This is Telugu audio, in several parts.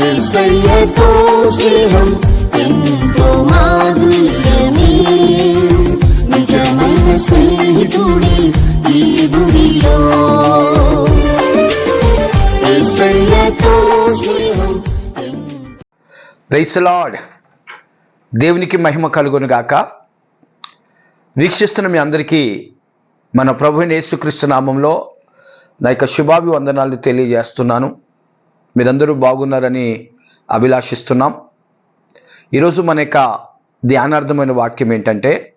ఏసయ్యతో స్నేహం ఎంతో మాధుర్యమే నిజమైన స్నేహితుడి ఈ స్నేహం ప్రైస్ దేవునికి మహిమ కలుగును గాక. వీక్షిస్తున్న మీ అందరికీ మన ప్రభు యేసుక్రీస్తు నామంలో నా యొక్క శుభాభివందనాలు తెలియజేస్తున్నాను. మీరందరూ బాగున్నారని అభిలాషిస్తున్నాం. ఈరోజు మన యొక్క ధ్యానార్థమైన వాక్యం ఏంటంటే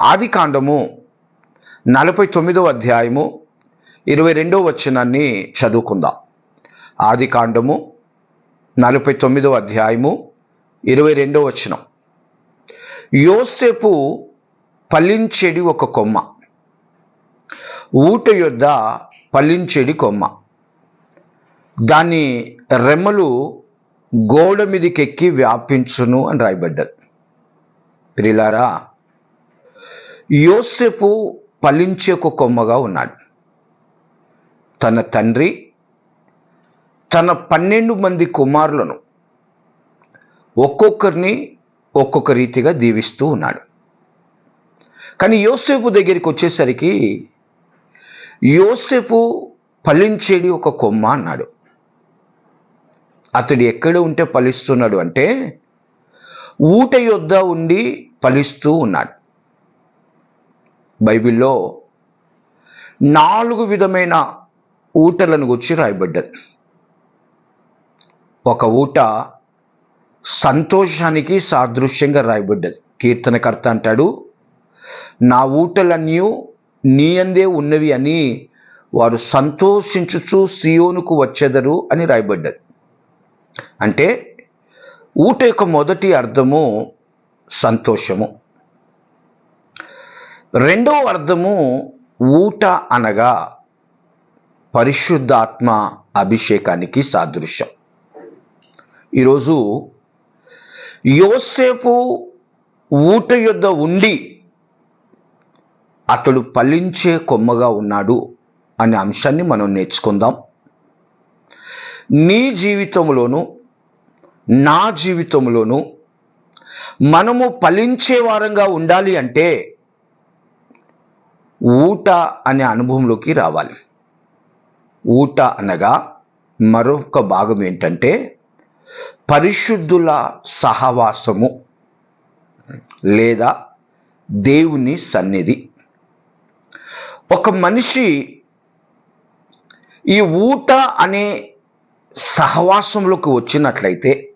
ఆది కాండము నలభై తొమ్మిదవ అధ్యాయము ఇరవై రెండవ వచనాన్ని చదువుకుందాం. ఆది కాండము నలభై తొమ్మిదవ అధ్యాయము ఇరవై రెండవ వచనం. యోసేపు పల్లించేడి ఒక కొమ్మ ఊట యొద్ద పల్లించేడి కొమ్మ. దాని రెమ్మలు గోడ మీదకెక్కి వ్యాపించును అని రాయబడ్డది ప్రిలారా యోసేపు పలించే ఒక కొమ్మగా ఉన్నాడు. తన తండ్రి తన పన్నెండు మంది కుమారులను ఒక్కొక్కరిని ఒక్కొక్క రీతిగా దీవిస్తూ ఉన్నాడు. కానీ యోసేపు దగ్గరికి వచ్చేసరికి యోసేపు ఫలించేది ఒక కొమ్మ అన్నాడు. అతడు ఎక్కడ ఉంటే ఫలిస్తున్నాడు అంటే ఊట యొద్ద ఉండి ఫలిస్తూ ఉన్నాడు. బైబిల్లో నాలుగు విధమైన ఊటలను గుర్చి రాయబడ్డది. ఒక ఊట సంతోషానికి సాదృశ్యంగా రాయబడ్డది. కీర్తనకర్త అంటాడు నా ఊటలన్నీ నీ అందే ఉన్నవి అని వారు సంతోషించుచు సియోనుకు వచ్చెదరు అని రాయబడ్డది. అంటే ఊట యొక్క మొదటి అర్థము సంతోషము. రెండవ అర్థము ఊట అనగా పరిశుద్ధాత్మ అభిషేకానికి సాదృశ్యం. ఈరోజు యోసేపు ఊట యొద్ద ఉండి అతడు ఫలించే కొమ్మగా ఉన్నాడు అనే అంశాన్ని మనం నేర్చుకుందాం. నీ జీవితంలోను నా జీవితంలోను మనము ఫలించే వారంగా ఉండాలి అంటే ఊట అనే అనుభవంలోకి రావాలి. ఊట అనగా మరొక భాగం ఏంటంటే పరిశుద్ధుల సహవాసము లేదా దేవుని సన్నిధి. ఒక మనిషి ఈ ఊట అనే సహవాసంలోకి వచ్చినట్లయితే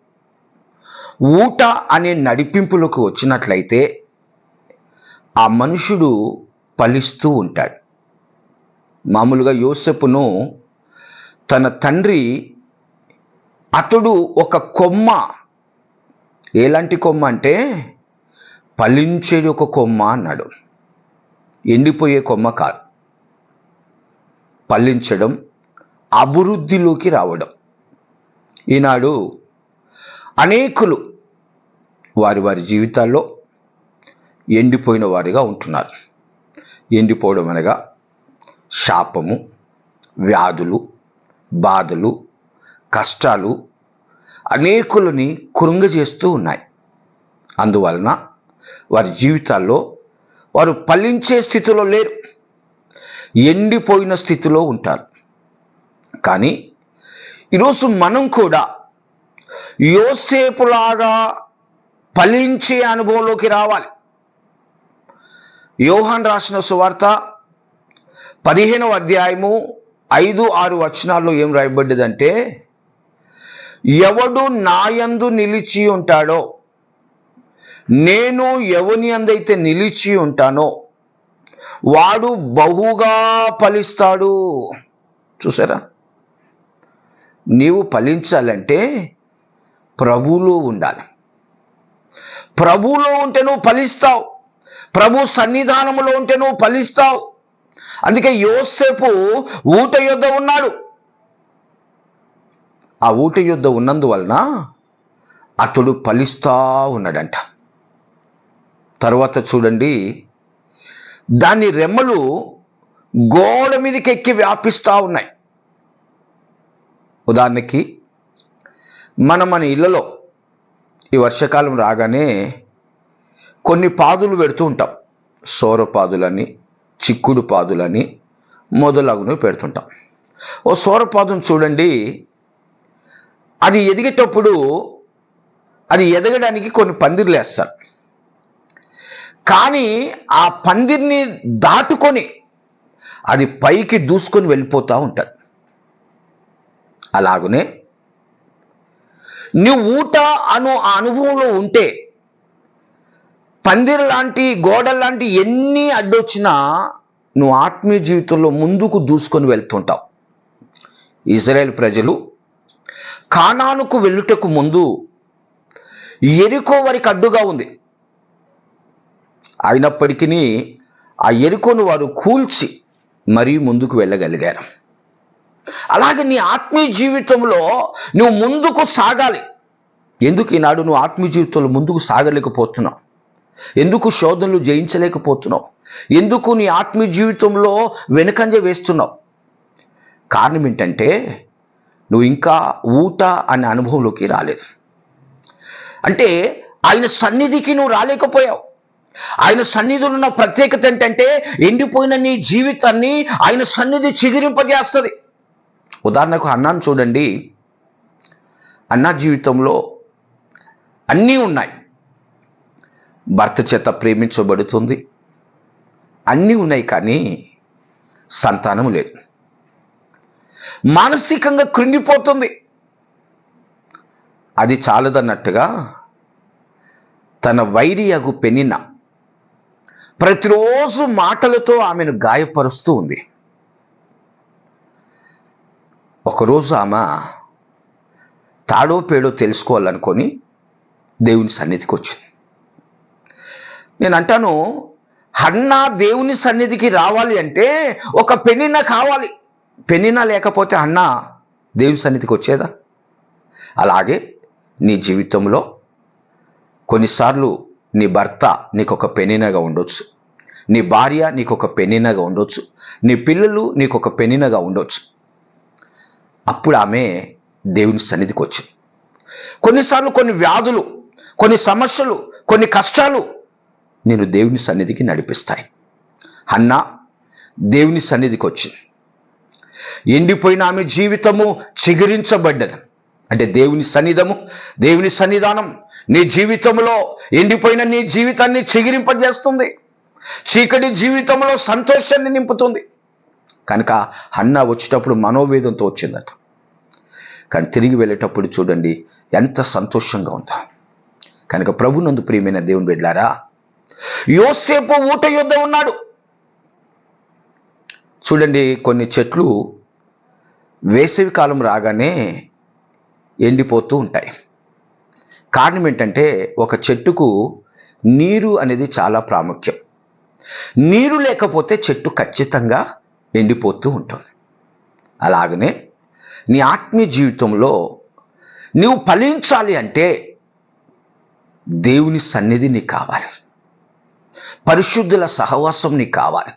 ఊట అనే నడిపింపులోకి వచ్చినట్లయితే ఆ మనుషుడు ఫలిస్తూ ఉంటాడు. మామూలుగా యోసెపును తన తండ్రి అతడు ఒక కొమ్మ. ఎలాంటి కొమ్మ అంటే ఫలించేది ఒక కొమ్మ అన్నాడు. ఎండిపోయే కొమ్మ కాదు. ఫలించడం అభివృద్ధిలోకి రావడం. ఈనాడు అనేకులు వారి వారి జీవితాల్లో ఎండిపోయిన వారిగా ఉంటున్నారు. ఎండిపోవడం అనగా శాపము వ్యాధులు బాధలు కష్టాలు అనేకులని కృంగజేస్తూ ఉన్నాయి. అందువలన వారి జీవితాల్లో వారు ఫలించే స్థితిలో లేరు. ఎండిపోయిన స్థితిలో ఉంటారు. కానీ ఈరోజు మనం కూడా యోసేపులాగా ఫలించే అనుభవంలోకి రావాలి. యోహాన్ రాసిన సువార్త పదిహేనవ అధ్యాయము ఐదు ఆరు వచనాల్లో ఏం రాయబడ్డదంటే ఎవడు నాయందు నిలిచి ఉంటాడో నేను ఎవని అందైతే నిలిచి ఉంటానో వాడు బహుగా ఫలిస్తాడు. చూసారా? నీవు ఫలించాలంటే ప్రభువులో ఉండాలి. ప్రభువులో ఉంటే నువ్వు ఫలిస్తావు. ప్రభు సన్నిధానములో ఉంటే నువ్వు ఫలిస్తావు. అందుకే యోసేపు ఊట యుద్ధ ఉన్నాడు. ఆ ఊట యుద్ధ ఉన్నందువలన అతడు ఫలిస్తా ఉన్నాడంట. తర్వాత చూడండి. దాని రెమ్మలు గోడ మీదకి ఎక్కి వ్యాపిస్తూ ఉన్నాయి. ఉదాహరణకి మనం మన ఇళ్ళలో ఈ వర్షాకాలం రాగానే కొన్ని పాదులు పెడుతూ ఉంటాం. సోర పాదులని చిక్కుడు పాదులని మొదలగునవి పెడుతుంటాం. ఓ సోరపాదును చూడండి. అది ఎదిగేటప్పుడు అది ఎదగడానికి కొన్ని పందిర్లు వేస్తారు. కానీ ఆ పందిర్ని దాటుకొని అది పైకి దూసుకొని వెళ్ళిపోతూ ఉంటుంది అలాగునే నువ్వు ఊట అను ఆ అనుభవంలో ఉంటే పందిర్ లాంటి గోడల లాంటి ఎన్ని అడ్డొచ్చినా నువ్వు ఆత్మీయ జీవితంలో ముందుకు దూసుకొని వెళ్తుంటావు. ఇజ్రాయెల్ ప్రజలు కానానుకు వెళ్ళుటకు ముందు ఎరుకో వారికి అడ్డుగా ఉంది. అయినప్పటికీ ఆ ఎరుకోను వారు కూల్చి మరీ ముందుకు వెళ్ళగలిగారు. అలాగే నీ ఆత్మీయ జీవితంలో నువ్వు ముందుకు సాగాలి. ఎందుకు ఈనాడు నువ్వు ఆత్మీయ జీవితంలో ముందుకు సాగలేకపోతున్నావు? ఎందుకు శోధనలు జయించలేకపోతున్నావు? ఎందుకు నీ ఆత్మీయ జీవితంలో వెనుకంజ వేస్తున్నావు? కారణం ఏంటంటే నువ్వు ఇంకా ఊట అనే అనుభవంలోకి రాలేదు. అంటే ఆయన సన్నిధికి నువ్వు రాలేకపోయావు. ఆయన సన్నిధిలో ఉన్న ప్రత్యేకత ఏంటంటే ఎండిపోయిన నీ జీవితాన్ని ఆయన సన్నిధి చిగురింపజేస్తుంది. ఉదాహరణకు అన్నాను చూడండి. అన్నా జీవితంలో అన్నీ ఉన్నాయి. భర్త చేత ప్రేమించబడుతుంది. అన్నీ ఉన్నాయి కానీ సంతానం లేదు. మానసికంగా కృంగిపోతుంది. అది చాలదన్నట్టుగా తన వైరియగు పెనిన ప్రతిరోజు మాటలతో ఆమెను గాయపరుస్తూ ఉంది. ఒకరోజు ఆమె తాడో పేడో తెలుసుకోవాలనుకొని దేవుని సన్నిధికి వచ్చింది. నేను అంటాను హన్నా దేవుని సన్నిధికి రావాలి అంటే ఒక పెనిన కావాలి. పెనిన లేకపోతే అన్న దేవుని సన్నిధికి వచ్చేదా? అలాగే నీ జీవితంలో కొన్నిసార్లు నీ భర్త నీకు ఒక పెనినగా ఉండొచ్చు. నీ భార్య నీకు ఒక పెనినగా ఉండొచ్చు. నీ పిల్లలు నీకు ఒక పెనినగా ఉండొచ్చు. అప్పుడు ఆమె దేవుని సన్నిధికి వచ్చింది. కొన్నిసార్లు కొన్ని వ్యాధులు కొన్ని సమస్యలు కొన్ని కష్టాలు నేను దేవుని సన్నిధికి నడిపిస్తాయి. అన్న దేవుని సన్నిధికి వచ్చింది. ఎండిపోయిన ఆమె జీవితము చిగురించబడ్డది. అంటే దేవుని సన్నిధము దేవుని సన్నిధానం నీ జీవితంలో ఎండిపోయిన నీ జీవితాన్ని చిగిరింపజేస్తుంది. చీకటి జీవితంలో సంతోషాన్ని నింపుతుంది. కనుక అన్న వచ్చేటప్పుడు మనోవేదంతో వచ్చిందట. కానీ తిరిగి వెళ్ళేటప్పుడు చూడండి ఎంత సంతోషంగా ఉందో. కనుక ప్రభునందు ప్రియమైన దేవుని బిడ్డారా యోసేపు ఊట యుద్ధ ఉన్నాడు. చూడండి కొన్ని చెట్లు వేసవి కాలం రాగానే ఎండిపోతూ ఉంటాయి. కారణం ఏంటంటే ఒక చెట్టుకు నీరు అనేది చాలా ప్రాముఖ్యం. నీరు లేకపోతే చెట్టు ఖచ్చితంగా ఎండిపోతూ ఉంటుంది. అలాగనే నీ ఆత్మీయ జీవితంలో నీవు ఫలించాలి అంటే దేవుని సన్నిధి నీకు కావాలి. పరిశుద్ధుల సహవాసం నీకు కావాలి.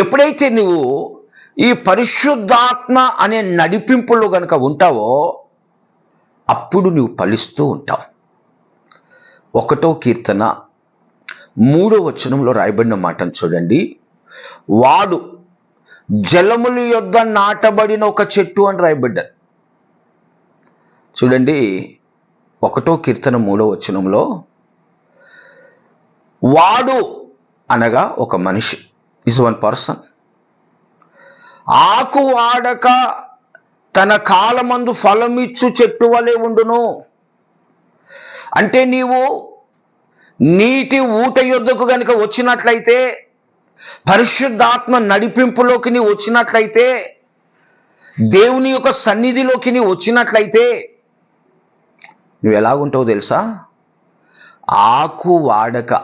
ఎప్పుడైతే నువ్వు ఈ పరిశుద్ధాత్మ అనే నడిపింపులో గనుక ఉంటావో అప్పుడు నువ్వు ఫలిస్తూ ఉంటావు. ఒకటో కీర్తన మూడో వచనంలో రాయబడిన మాటను చూడండి. వాడు జలముల యొద్ద నాటబడిన ఒక చెట్టు అని రాయబడ్డారు. చూడండి ఒకటో కీర్తన మూడో వచనంలో వాడు అనగా ఒక మనిషి ఇస్ వన్ పర్సన్ ఆకు వాడక తన కాలమందు ఫలమిచ్చు చెట్టు వలె ఉండును. అంటే నీవు నీటి ఊట యొద్దకు గనుక వచ్చినట్లయితే పరిశుద్ధాత్మ నడిపింపులోకి నీ వచ్చినట్లయితే దేవుని యొక్క సన్నిధిలోకి నీ వచ్చినట్లయితే నువ్వు ఎలాగుంటావు తెలుసా? ఆకు వాడక.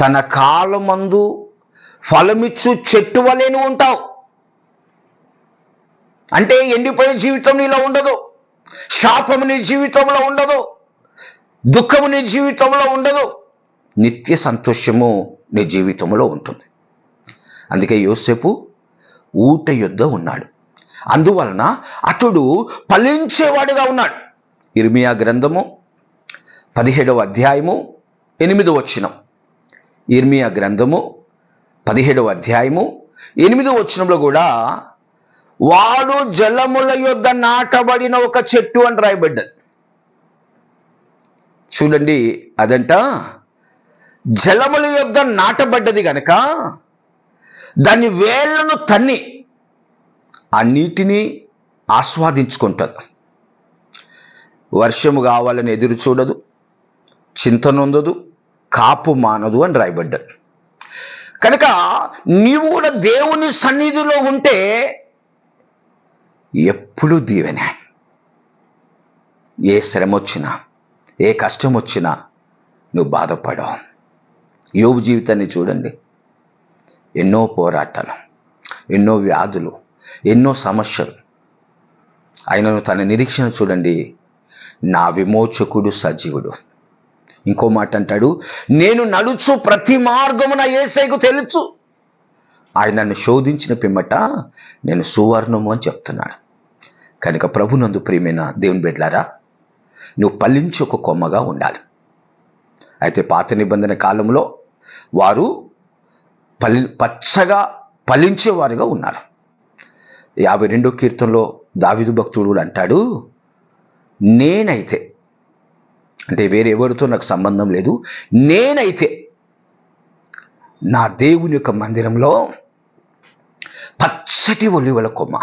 తన కాలమందు ఫలమిచ్చు చెట్టు వలె నువ్వు ఉంటావు. అంటే ఎండిపోయిన జీవితం నీలో ఉండదు. శాపము నీ జీవితంలో ఉండదు. దుఃఖము నీ జీవితంలో ఉండదు. నిత్య సంతోషము. నీ జీవితంలో ఉంటుంది. అందుకే యోసేపు ఊట యుద్ధ ఉన్నాడు. అందువలన అతడు ఫలించేవాడుగా ఉన్నాడు. ఇర్మియా గ్రంథము పదిహేడవ అధ్యాయము ఎనిమిదవ వచనం. ఇర్మియా గ్రంథము పదిహేడవ అధ్యాయము ఎనిమిదవ వచనంలో కూడా వాడు జలముల యొద్ద నాటబడిన ఒక చెట్టు అని రాయబడ్డది. చూడండి అదంట జలముల యొద్ద నాటబడ్డది గనక దాని వేళ్ళను తన్ని ఆ నీటిని ఆస్వాదించుకుంటుంది. వర్షము కావాలని ఎదురు చూడదు చింతనొందదు కాపు మానదు అని రాయబడ్డాడు కనుక నీవు కూడా దేవుని సన్నిధిలో ఉంటే ఎప్పుడు దీవెనే. ఏ శ్రమ వచ్చినా ఏ కష్టం వచ్చినా నువ్వు బాధపడవు. యోగు జీవితాన్ని చూడండి. ఎన్నో పోరాటాలు ఎన్నో వ్యాధులు ఎన్నో సమస్యలు. ఆయనను తన నిరీక్షణ చూడండి. నా విమోచకుడు సజీవుడు. ఇంకో మాట అంటాడు నేను నడుచు ప్రతి మార్గమున ఏసైకు తెలుసు. ఆయన నన్ను శోధించిన పిమ్మట నేను సువర్ణము అని చెప్తున్నాడు. కనుక ప్రభునందు ప్రియమైన దేవుని బిడ్డలారా నువ్వు పల్లించి ఒక కొమ్మగా ఉండాలి. అయితే పాత నిబంధన కాలంలో వారు పలి పచ్చగా ఫలించేవారుగా ఉన్నారు. యాభై రెండో కీర్తనలో దావిదు భక్తుడు కూడా అంటాడు నేనైతే అంటే వేరే ఎవరితో నాకు సంబంధం లేదు నేనైతే నా దేవుని యొక్క మందిరంలో పచ్చటి ఒలివల కొమ్మ.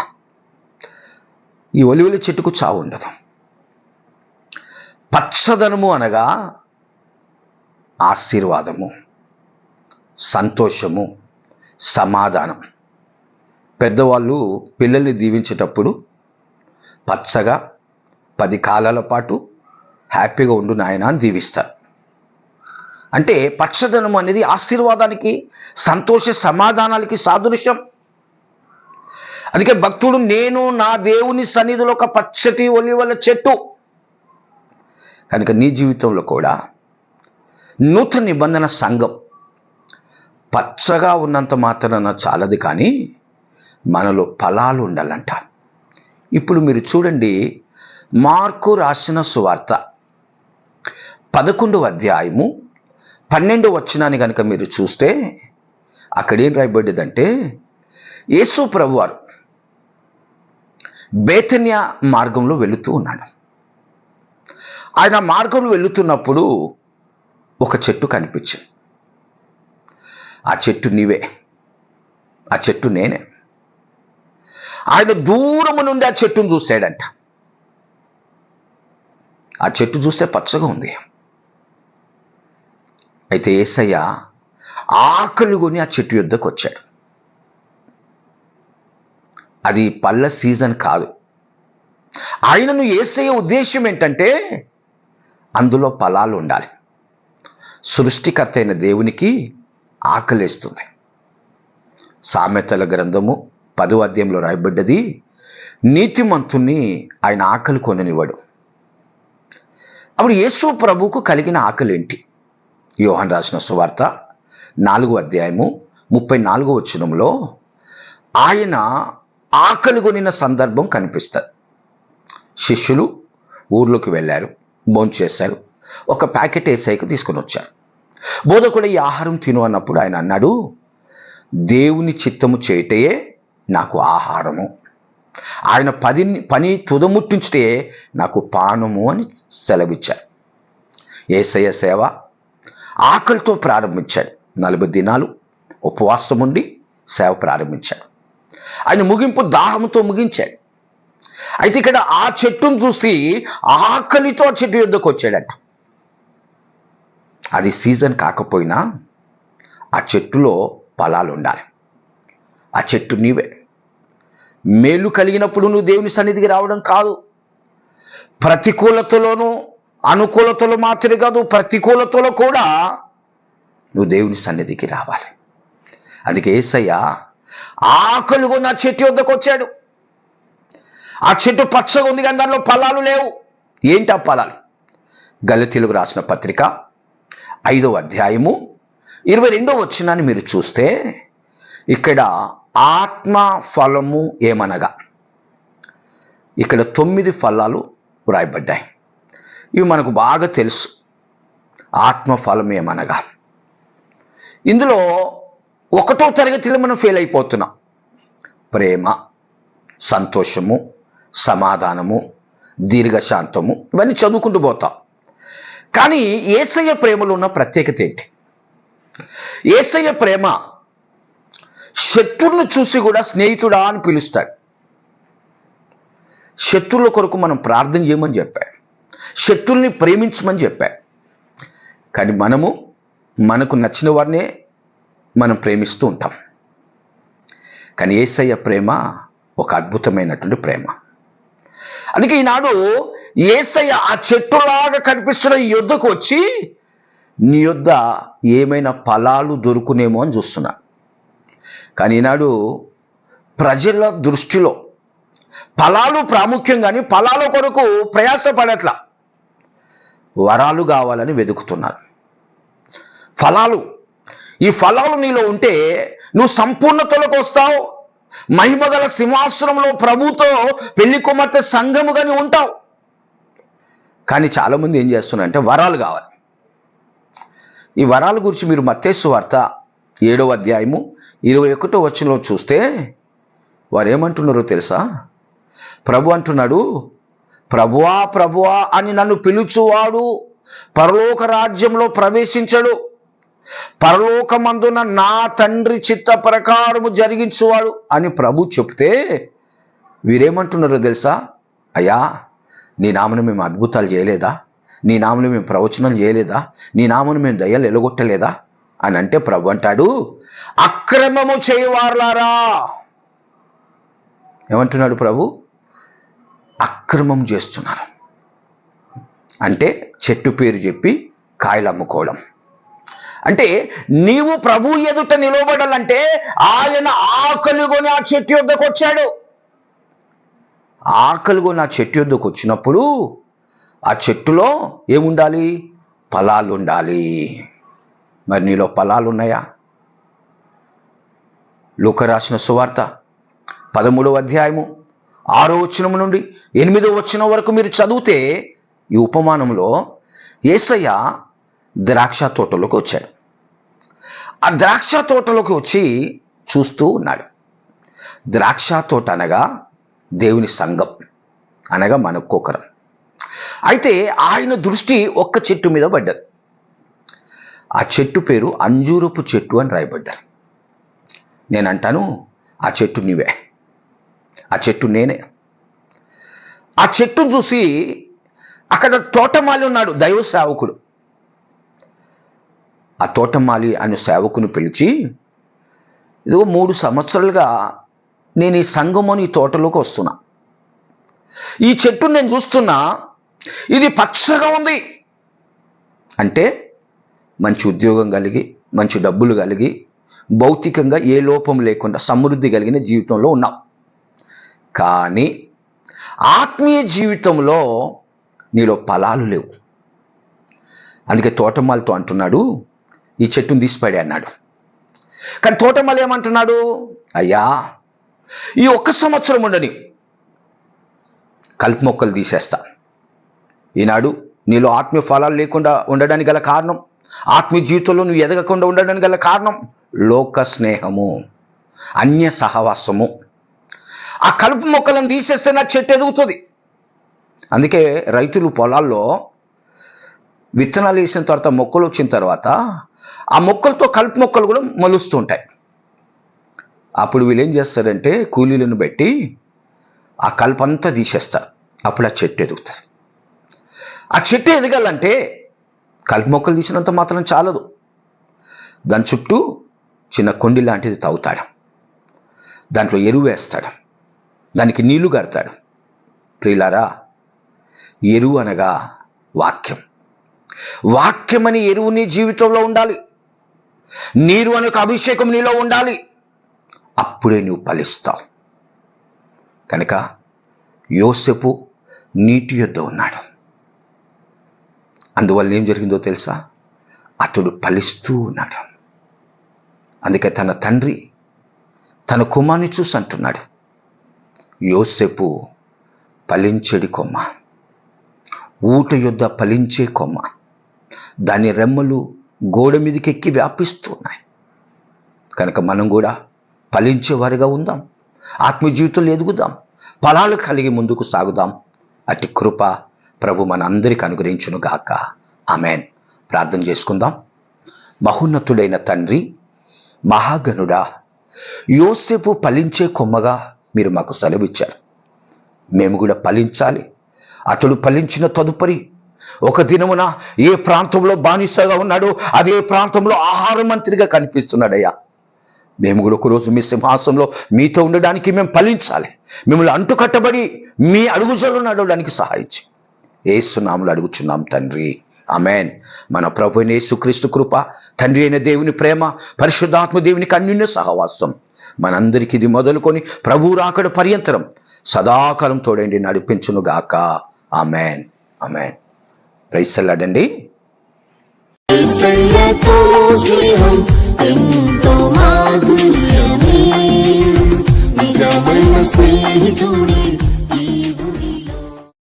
ఈ ఒలివల చెట్టుకు చావు ఉండదు. పచ్చదనము అనగా ఆశీర్వాదము సంతోషము సమాధానం. పెద్దవాళ్ళు పిల్లల్ని దీవించేటప్పుడు పచ్చగా పది కాలాల పాటు హ్యాపీగా ఉండు నాయన అని దీవిస్తారు. అంటే పచ్చదనం అనేది ఆశీర్వాదానికి సంతోష సమాధానాలకి సాదృశ్యం. అందుకే భక్తుడు నేను నా దేవుని సన్నిధిలో ఒక పచ్చటి ఒలివల చెట్టు. కనుక నీ జీవితంలో కూడా నూతన నిబంధన సంఘం. పచ్చగా ఉన్నంత మాత్రాన చాలది కానీ మనలో ఫలాలు ఉండాలంట. ఇప్పుడు మీరు చూడండి మార్కు రాసిన సువార్త పదకొండవ అధ్యాయము పన్నెండు వచ్చినాన్ని కనుక మీరు చూస్తే అక్కడ ఏం రాయబడ్డదంటే యేసు ప్రభువారు బేతన్య మార్గంలో వెళుతూ ఉన్నాడు. ఆయన మార్గంలో వెళుతున్నప్పుడు ఒక చెట్టు కనిపించింది ఆ చెట్టు నీవే. ఆ చెట్టు నేనే. ఆయన దూరము నుండి ఆ చెట్టును చూశాడంట. ఆ చెట్టు చూస్తే పచ్చగా ఉంది. అయితే ఏసయ్య ఆకలి కొని ఆ చెట్టు యుద్ధకు వచ్చాడు. అది పళ్ళ సీజన్ కాదు. ఆయనను ఏసయ్య ఉద్దేశం ఏంటంటే అందులో ఫలాలు ఉండాలి. సృష్టికర్త అయిన దేవునికి ఆకలేస్తుంది. సామెతల గ్రంథము పదో అధ్యాయంలో రాయబడ్డది నీతిమంతుణ్ణి ఆయన ఆకలి కొననివ్వడు. అప్పుడు యేసు ప్రభువుకు కలిగిన ఆకలి ఏంటి యోహన్ రాసిన సువార్త నాలుగో అధ్యాయము ముప్పై నాలుగో వచనంలో ఆయన ఆకలి కొనిన సందర్భం కనిపిస్తారు శిష్యులు ఊర్లోకి వెళ్ళారు భోంచేశారు. ఒక ప్యాకెట్ ఏసైకి తీసుకొని వచ్చారు బోధకుడు ఈ ఆహారం తిను అన్నప్పుడు ఆయన అన్నాడు దేవుని చిత్తము చేయటయే నాకు ఆహారము. ఆయన పది పని తుదముట్టించుటే నాకు పానము అని సెలవిచ్చారు ఏసయ్య సేవ ఆకలితో ప్రారంభించాడు. నలభై దినాలు ఉపవాసం ఉండి సేవ ప్రారంభించాడు. ఆయన ముగింపు దాహంతో ముగించాడు. అయితే ఇక్కడ ఆ చెట్టును చూసి ఆకలితో చెట్టు యుద్ధకు వచ్చాడంట. అది సీజన్ కాకపోయినా ఆ చెట్టులో ఫలాలు ఉండాలి ఆ చెట్టు నీవే. మేలు కలిగినప్పుడు నువ్వు దేవుని సన్నిధికి రావడం కాదు. ప్రతికూలతలోనూ అనుకూలతలు మాత్రమే కాదు ప్రతికూలతలో కూడా నువ్వు దేవుని సన్నిధికి రావాలి. అందుకే ఏసయ్య ఆకలిగా ఉన్న చెట్టు వద్దకు వచ్చాడు. ఆ చెట్టు పచ్చగా ఉంది కానీ దానిలో ఫలాలు లేవు. ఏంటి ఆ ఫలాలు? గలతీలకు రాసిన పత్రిక ఐదవ అధ్యాయము ఇరవై రెండవ వచ్చినాన్ని మీరు చూస్తే ఇక్కడ ఆత్మ ఫలము ఏమనగా? ఇక్కడ తొమ్మిది ఫలాలు వ్రాయబడ్డాయి. ఇవి మనకు బాగా తెలుసు. ఆత్మ ఫలం ఏమనగా? ఇందులో ఒకటో తరగతిలో మనం ఫెయిల్ అయిపోతున్నాం. ప్రేమ సంతోషము సమాధానము దీర్ఘశాంతము ఇవన్నీ చదువుకుంటూ పోతాం. కానీ ఏసయ్య ప్రేమలో ఉన్న ప్రత్యేకత ఏంటి? ఏసయ్య ప్రేమ శత్రువును చూసి కూడా స్నేహితుడా అని పిలుస్తాడు. శత్రువుల కొరకు మనం ప్రార్థన చేయమని చెప్పాడు. శత్రుల్ని ప్రేమించమని చెప్పాడు. కానీ మనము మనకు నచ్చిన వారినే మనం ప్రేమిస్తూ ఉంటాం. కానీ ఏసయ్య ప్రేమ ఒక అద్భుతమైనటువంటి ప్రేమ. అందుకే ఈనాడు ఏసయ్య ఆ చెట్టులాగా కనిపిస్తున్న ఈ యుద్ధకు వచ్చి నీ యొద్ద ఏమైనా ఫలాలు దొరుకునేమో అని చూస్తున్నా. కానీ ఈనాడు ప్రజల దృష్టిలో ఫలాలు ప్రాముఖ్యం కానీ ఫలాల కొరకు ప్రయాసపడట్లా వరాలు కావాలని వెతుకుతున్నారు. ఫలాలు ఈ ఫలాలు నీలో ఉంటే నువ్వు సంపూర్ణతలకు వస్తావు. మహిమగల సింహాసనంలో ప్రభుతో పెళ్ళి కుమార్తె సంఘము కానీ ఉంటావు. కానీ చాలామంది ఏం చేస్తున్నారంటే వరాలు కావాలి. ఈ వరాల గురించి మీరు మత్తేసు వార్త ఏడవ అధ్యాయము ఇరవై ఒకటో వచనంలో చూస్తే వారు ఏమంటున్నారో తెలుసా? ప్రభు అంటున్నాడు ప్రభువా ప్రభువా అని నన్ను పిలుచువాడు పరలోక రాజ్యంలో ప్రవేశించడు. పరలోకమందున నా తండ్రి చిత్త ప్రకారము జరిగించువాడు. అని ప్రభు చెప్తే వీరేమంటున్నారో తెలుసా? అయ్యా నీ నామను మేము అద్భుతాలు చేయలేదా? నీ నామను మేము ప్రవచనం చేయలేదా? నీ నామను మేము దయ్యాలు ఎలగొట్టలేదా? అని అంటే ప్రభు అంటాడు అక్రమము చేయవారులారా. ఏమంటున్నాడు ప్రభు? అక్రమం చేస్తున్నారు. అంటే చెట్టు పేరు చెప్పి కాయలు అమ్ముకోవడం. అంటే నీవు ప్రభు ఎదుట నిలబడాలంటే ఆయన ఆకలిగొని ఆ చెట్టు యొక్కకు వచ్చాడు ఆకలిగా నా చెట్టు యొద్దకు వచ్చినప్పుడు ఆ చెట్టులో ఏముండాలి? ఫలాలు ఉండాలి మరి నీలో ఫలాలు ఉన్నాయా లూక రాసిన సువార్త పదమూడవ అధ్యాయము ఆరో వచనం నుండి ఎనిమిదో వచనం వరకు మీరు చదివితే ఈ ఉపమానంలో ఏసయ్య ద్రాక్ష తోటలోకి వచ్చాడు. ఆ ద్రాక్ష తోటలోకి వచ్చి చూస్తూ ఉన్నాడు. ద్రాక్ష తోట అనగా దేవుని సంఘం అనగా మనకొకరం అయితే ఆయన దృష్టి ఒక్క చెట్టు మీద పడ్డది. ఆ చెట్టు పేరు అంజూరపు చెట్టు అని రాయబడ్డారు. నేను అంటాను ఆ చెట్టు నీవే. ఆ చెట్టు నేనే. ఆ చెట్టును చూసి అక్కడ తోటమాలి ఉన్నాడు దైవ సేవకుడు. ఆ తోటమాలి అనే సేవకుని పిలిచి ఇదిగో మూడు సంవత్సరాలుగా నేను ఈ సంఘమని ఈ తోటలోకి వస్తున్నా. ఈ చెట్టును నేను చూస్తున్నా ఇది పచ్చగా ఉంది. అంటే మంచి ఉద్యోగం కలిగి మంచి డబ్బులు కలిగి భౌతికంగా ఏ లోపం లేకుండా సమృద్ధి కలిగిన జీవితంలో ఉన్నాం. కానీ ఆత్మీయ జీవితంలో నీలో ఫలాలు లేవు. అందుకే తోటమాలతో అంటున్నాడు ఈ చెట్టును తీసిపడే అన్నాడు. కానీ తోటమాల ఏమంటున్నాడు? అయ్యా ఈ ఒక్క సంవత్సరం ఉండని. కలుపు మొక్కలు తీసేస్తా. ఈనాడు నీలో ఆత్మీయ ఫలాలు లేకుండా ఉండడానికి గల కారణం ఆత్మీయ జీవితంలో నువ్వు ఎదగకుండా ఉండడానికి గల కారణం లోక స్నేహము అన్య సహవాసము. ఆ కలుపు మొక్కలను తీసేస్తే నా చెట్టు ఎదుగుతుంది. అందుకే రైతులు పొలాల్లో విత్తనాలు వేసిన తర్వాత మొక్కలు వచ్చిన తర్వాత ఆ మొక్కలతో కలుపు మొక్కలు కూడా మలుస్తుంటాయి. అప్పుడు వీళ్ళు ఏం చేస్తారంటే కూలీలను పెట్టి ఆ కల్పంతా తీసేస్తారు. అప్పుడు ఆ చెట్టు ఎదుగుతుంది ఆ చెట్టు ఎదగాలంటే కలుపు మొక్కలు తీసినంత మాత్రం చాలదు. దాని చుట్టూ చిన్న కొండి లాంటిది తవ్వుతాడు. దాంట్లో ఎరువు వేస్తాడు. దానికి నీళ్ళు కడతాడు. ప్రియులారా ఎరువు అనగా వాక్యం. వాక్యం అని ఎరువు నీ జీవితంలో ఉండాలి. నీరు అనొక అభిషేకం నీలో ఉండాలి. అప్పుడే నువ్వు ఫలిస్తావు. కనుక యోసెపు నీటి యొద్ద ఉన్నాడు. అందువల్ల ఏం జరిగిందో తెలుసా? అతడు ఫలిస్తూ ఉన్నాడు. అందుకే తన తండ్రి తన కుమార్ని చూసి అంటున్నాడు యోసెపు ఫలించడి కొమ్మ ఊట యుద్ధ ఫలించే కొమ్మ దాని రెమ్మలు గోడ మీదకి ఎక్కి వ్యాపిస్తున్నాయి కనుక మనం కూడా ఫలించేవారిగా ఉందాం. ఆత్మీయ జీవితంలో ఎదుగుదాం. ఫలాలు కలిగి ముందుకు సాగుదాం. అట్టి కృప ప్రభు మన అందరికి ఆమెన్. ప్రార్థన చేసుకుందాం. మహోన్నతుడైన తండ్రి మహాగణుడా యోసేపు ఫలించే కొమ్మగా మీరు మాకు సెలవిచ్చారు. మేము కూడా ఫలించాలి. అతడు ఫలించిన తదుపరి ఒక దినమున ఏ ప్రాంతంలో బానిసగా ఉన్నాడో అదే ప్రాంతంలో ఆహార మంత్రిగా కనిపిస్తున్నాడయ్యా. మేము కూడా ఒకరోజు మీ సింహాసంలో మీతో ఉండడానికి మేము ఫలించాలి. మిమ్మల్ని అంటుకట్టబడి మీ అడుగుజలు నడవడానికి సహాయించి ఏసునాములు అడుగుచున్నాం తండ్రి. అమెన్ మన ప్రభు యేసుక్రీస్తు కృప తండ్రి అయిన దేవుని ప్రేమ పరిశుద్ధాత్మ దేవుని కన్యున్య సహవాసం. మనందరికీ ఇది మొదలుకొని ప్రభు రాకడ పర్యంతరం సదాకాలం తోడండి నడిపించునుగాక అమెన్ అమెన్ ప్రైసల్లాడండి ఏసయ్యతో స్నేహం ఎంతో మాధుర్యమే నిజమైన స్నేహితుడే ఈ